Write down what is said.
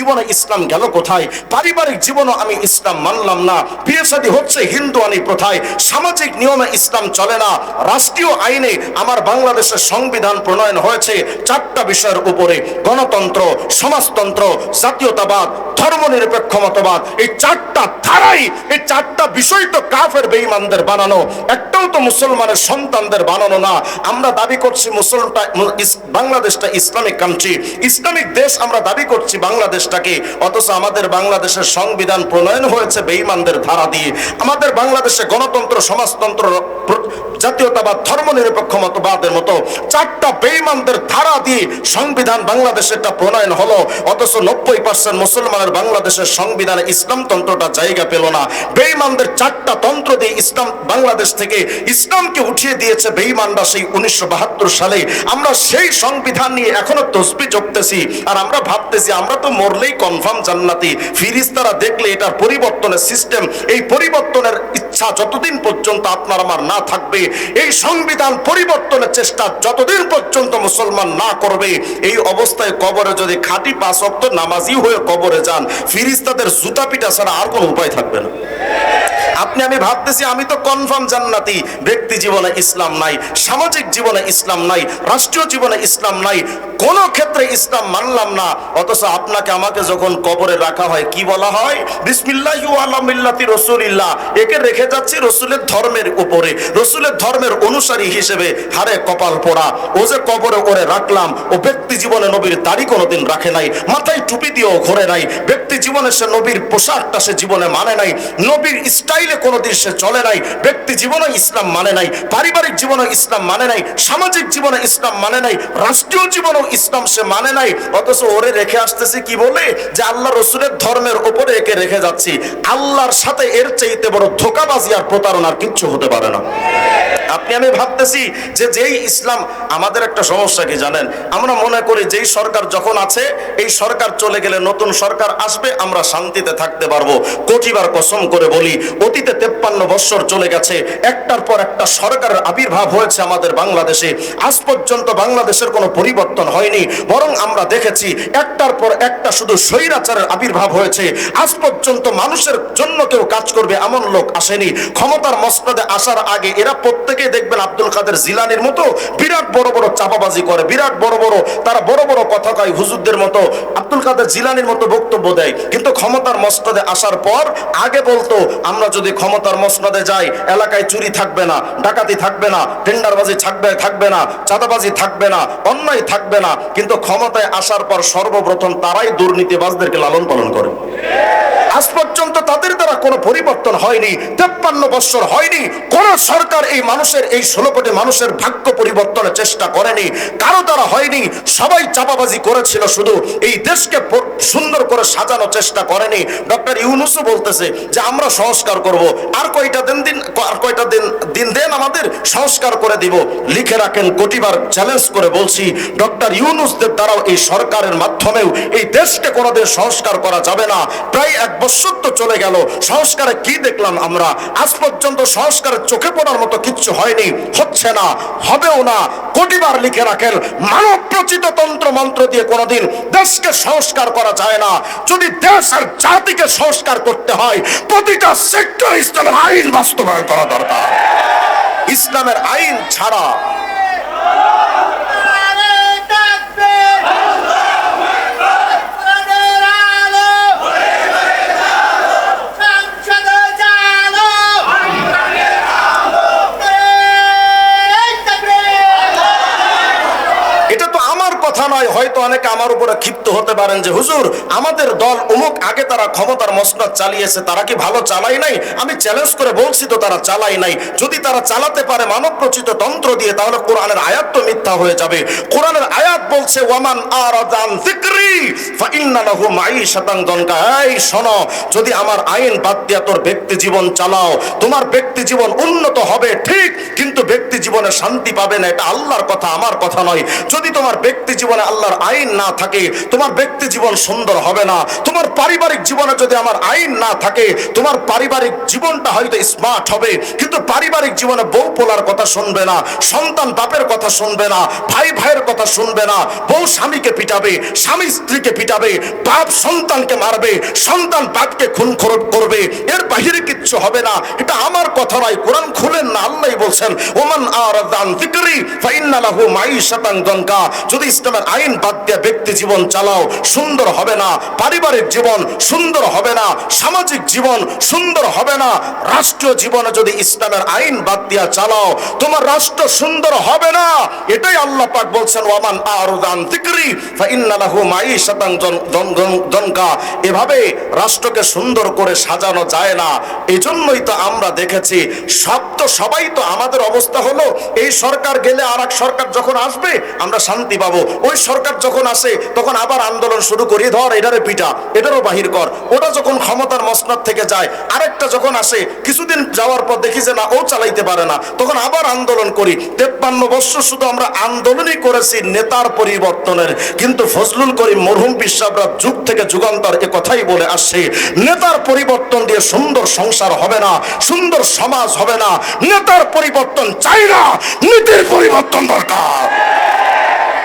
জীবনে ইসলাম গেল কোথায়? পারিবারিক জীবনও আমি ইসলাম মানলাম না। বিয়ে শাদী হচ্ছে হিন্দু আনি প্রথায়। সামাজিক নিয়মে ইসলাম চলে না। রাষ্ট্রীয় আইনে আমার বাংলাদেশের সংবিধান প্রণয়ন হয়েছে চারটা বিষয়ের উপরে। গণতন্ত্র, সমাজতন্ত্র, জাতীয়তাবাদ, ধর্মনিরপেক্ষ মতবাদ। এই চারটা ধারাই, এই চারটা বিষয় তো কাফের বেঈমানদের বানানো। একটাও তো মুসলমানের সন্তানদের বানানো না। আমরা দাবি করছি মুসলমান বাংলাদেশটা ইসলামিক কান্ট্রি ইসলামিক দেশ আমরা দাবি করছি বাংলাদেশটাকে অথচ আমাদের বাংলাদেশের সংবিধান প্রণয়ন হয়েছে বেঈমানদের ধারা দিয়ে। আমাদের বাংলাদেশে গণতন্ত্র, সমাজতন্ত্র জাতীয়তাবাদ, ধর্মনিরপেক্ষ মতবাদের মতো চারটা বেঈমানদের ধারা দিয়ে সংবিধান বাংলাদেশে বাংলাদেশেরটা প্রণয়ন হলো। অথচ নব্বই পার্সেন্ট মুসলমানের বাংলাদেশের সংবিধানে ইসলাম তন্ত্রটা জায়গা পেল না। বেঈমানদের চারটা তন্ত্র দিয়ে ইসলাম বাংলাদেশ থেকে ইসলামকে উঠিয়ে দিয়েছে বেঈমানরা সেই উনিশশো বাহাত্তর সালে। আমরা সেই সংবিধান নিয়ে এখনও তসবি জপতেছি। আর আমরা ভাবতেছি, আমরা তো মরলেই কনফার্ম জান্নাতি। ফিরিস্তারা দেখলে এটার পরিবর্তনের সিস্টেম এই পরিবর্তনের ইচ্ছা যতদিন পর্যন্ত আপনার আমার না থাকবে, এই সংবিধান পরিবর্তনের চেষ্টা যতদিন পর্যন্ত মুসলমান না করবে, এই অবস্থায় কবরে যদি খাঁটি পাঁচ অক্ত নামাজি হয়ে কবরে যান, ফিরিস্তাদের জুতা পিটা ছাড়া আর কোনো উপায় থাকবে না। আপনি, আমি ভাবতেছি আমি তো কনফার্ম জান্নাতি, ব্যক্তি জীবনে ইসলাম নাই, সামাজিক জীবনে ইসলাম নাই, রাষ্ট্রীয় জীবনে ইসলাম নাই, কোন ক্ষেত্রে ইসলাম মানলাম না, অথচ আপনাকে আমাকে যখন কবরে রাখা হয়, কি বলা হয়? বিসমিল্লাহি আলা মিল্লাতি রাসূলিল্লাহ। একে রেখে যাচ্ছি রসুলের ধর্মের উপরে। রসুলের ধর্মের অনুসারী হিসেবে হারে কপাল পোড়া। ও যে কবরে ওরে রাখলাম, ও ব্যক্তি জীবনে নবীর দাড়ি কোনোদিন রাখে নাই, মাথায় টুপি দিয়েও ঘোরে নাই। ব্যক্তি জীবনে সে নবীর পোশাকটা সে জীবনে মানে নাই, নবীর স্টাইলে কোনোদিন সে চলে নাই, ব্যক্তি জীবনে ইসলাম মানে নাই, পারিবারিক জীবনে ইসলাম মানে নাই, সামাজিক জীবনে ইসলাম মানে নাই, রাষ্ট্রীয় জীবনেও ইসলাম সে মানে নাই, অথচ ওরে রেখে আসতেছে কি বলে? যে আল্লাহ রসুলের ধর্মের ওপরে একে রেখে যাচ্ছি। আল্লাহর সাথে এর চাইতে বড় ধোকাবাজি আর প্রতারণার কিচ্ছু হতে পারে না। আমি ভাবতেছি যে যেই ইসলাম আমাদের একটা সমস্যা কি জানেন? আমরা মনে করি যেই সরকার যখন আছে, এই সরকার চলে গেলে নতুন সরকার আসবে, আমরা শান্তিতে থাকতে পারব। কোটিবার কসম করে বলি, অতীতে তেপ্পান্ন বৎসর চলে গেছে, একটার পর একটা সরকারের আবির্ভাব হয়েছে আমাদের বাংলাদেশে। আজ পর্যন্ত বাংলাদেশের কোনো পরিবর্তন হয়নি, বরং আমরা দেখেছি একটার পর একটা শুধু স্বৈরাচারের আবির্ভাব হয়েছে। আজ পর্যন্ত মানুষের জন্য কেউ কাজ করবে এমন লোক আসেনি। ক্ষমতার মসনদে আসার আগে এরা প্রত্যেকে দেখবেন আব্দুল কাদের জিলানির মতো বিরাট বড় বড় চাপাবাজি করে, বিরাট বড় বড়, তারা বড় বড় কথা কয় হুজুরদের মতো। আব্দুল কাদের জিলানির মতো বক্তব্য দেয়, কিন্তু ক্ষমতার মসনদে আসার পর আগে বলতো, আমরা যদি ক্ষমতার মসনদে যাই, এলাকায় চুরি থাকবে না, ডাকাতি থাকবে না, টেন্ডারবাজি থাকবে থাকবে না, চাঁদাবাজি থাকবে না, অন্যায় থাকবে না। কিন্তু ক্ষমতায় আসার পর সর্বপ্রথম তারাই দুর্নীতিবাজদেরকে লালন পালন করে। আজ পর্যন্ত তাদের দ্বারা কোনো পরিবর্তন হয়নি, তেপ্পান্ন বছর হয়নি, কোন সরকার এই মানুষের এই ষোলো কোটি মানুষের ভাগ্য পরিবর্তনের চেষ্টা করেনি। কারও দ্বারা হয়নি। সবাই চাপাবাজি করেছিল, শুধু এই দেশকে সুন্দর করে সাজানোর চেষ্টা করেনি। ডক্টর ইউনুসও বলতেছে যে, আমরা সংস্কার করব। আর কয়টা দিন দিন, আর কয়টা দিন দিন দেন আমাদের, সংস্কার করে দিব। লিখে রাখেন, কোটিবার চ্যালেঞ্জ করে বলছি, ডক্টর ইউনুসদের দ্বারাও এই সরকারের মাধ্যমেও এই দেশকে কোনোদিন সংস্কার করা যাবে না। প্রায় এক বছর তো চলে গেল। সংস্কারে কি দেখলাম আমরা? আজ পর্যন্ত সংস্কারের চোখে পড়ার মতো কিচ্ছু হয়নি। হচ্ছে না, হবেও না, কোটিবার লিখে রাখেন মানব প্রচিত তন্ত্র মন্ত্র দিয়ে কোনোদিন দেশকে সংস্কার করা যায় না। যদি দেশ আর জাতিকে সংস্কার করতে হয়, প্রতিটা সেক্টর ইসলামের আইন বাস্তবায়ন করা দরকার। ইসলামের আইন ছাড়া এটা তো আমার কথা নয়, হয়তো অনেকে আমার উপরে ক্ষিপ্ত হতে পারেন যে, হুজুর, আমাদের দল অমুক আগে তারা ক্ষমতার মসনদ চালিয়েছে, তারা কি ভালো চালাই নাই? আমি চ্যালেঞ্জ করে বলছি তো, তারা চালাই নাই। যদি তারা চালাতে পারে মানব প্রচিত তন্ত্র দিয়ে, তাহলে কোরআনের আয়াত তো মিথ্যা হয়ে যাবে। কোরআনের আয়াত বলছে, ওয়ামান আরাদান যদি আমার আইন বাদ দিয়া তোর ব্যক্তি জীবন চালাও, তোমার ব্যক্তি জীবন উন্নত হবে, ঠিক, কিন্তু ব্যক্তি জীবনে শান্তি পাবে না, এটা আল্লাহর কথা, আমার কথা নয়। যদি তোমার ব্যক্তি জীবনে আল্লাহর আইন না থাকে, তোমার ব্যক্তি জীবন সুন্দর হবে না। তোমার পারিবারিক জীবনে যদি আমার আইন না থাকে, তোমার পারিবারিক জীবনটা হয়তো স্মার্ট হবে, কিন্তু পারিবারিক জীবনে বউ পোলার কথা শুনবে না, সন্তান বাপের কথা শুনবে না, ভাই ভাইয়ের কথা শুনবে না, বউ স্বামীকে পিটাবে, স্বামী স্ত্রীকে পিটাবে, বাপ সন্তানকে মারবে, সন্তান বাপকে খুন করবে, এর বাহিরে কিচ্ছু হবে না। এটা আমার কথা নয়, কোরআন খুলেন না আল্লাহ বলছেন, ওমান দনকা। যদি ইসলামের আইন বাদ দিয়ে ব্যক্তি জীবন চালাও, সুন্দর হবে না। পারিবারিক জীবন সুন্দর হবে না। সামাজিক জীবন সুন্দর হবে না। রাষ্ট্রীয় জীবনে যদি ইসলামের আইন বাদ দিয়া চালাও, তোমার রাষ্ট্র সুন্দর হবে না। এটাই আল্লাহ পাক বলছেন, ওয়ামান আরদান যিকরি ফাইন্না লাহু মাইশাতান দনকা এভাবে রাষ্ট্রকে সুন্দর করে সাজানো যায় না। এজন্যই তো আমরা দেখেছি, সব তো সবাই তো আমাদের অবস্থা হলো, এই সরকার গেলে আর সরকার যখন আসবে, আমরা শান্তি পাবো। ওই সরকার যখন আসে, তখন আবার আন্দোলন শুরু করি। ধর, এটারে পিটা, এটারও বাহির কর। ওটা যখন ক্ষমতার মসনদ থেকে যায়, আরেকটা যখন আসে, কিছুদিন যাওয়ার পর দেখি যে না, ও চালাইতে পারে না। তখন আবার আন্দোলন করি। তেপ্পান্ন বছর শুধু আমরা আন্দোলনই করেছি নেতার পরিবর্তনের। কিন্তু ফজলুল করিম, মরহুম পিসাবরা যুগ থেকে যুগান্তর এ কথাই বলে আসছে, নেতার পরিবর্তন দিয়ে সুন্দর সংসার হবে না, সুন্দর সমাজ হবে না, নেতার পরিবর্তন চাই না, নীতির পরিবর্তন দরকার।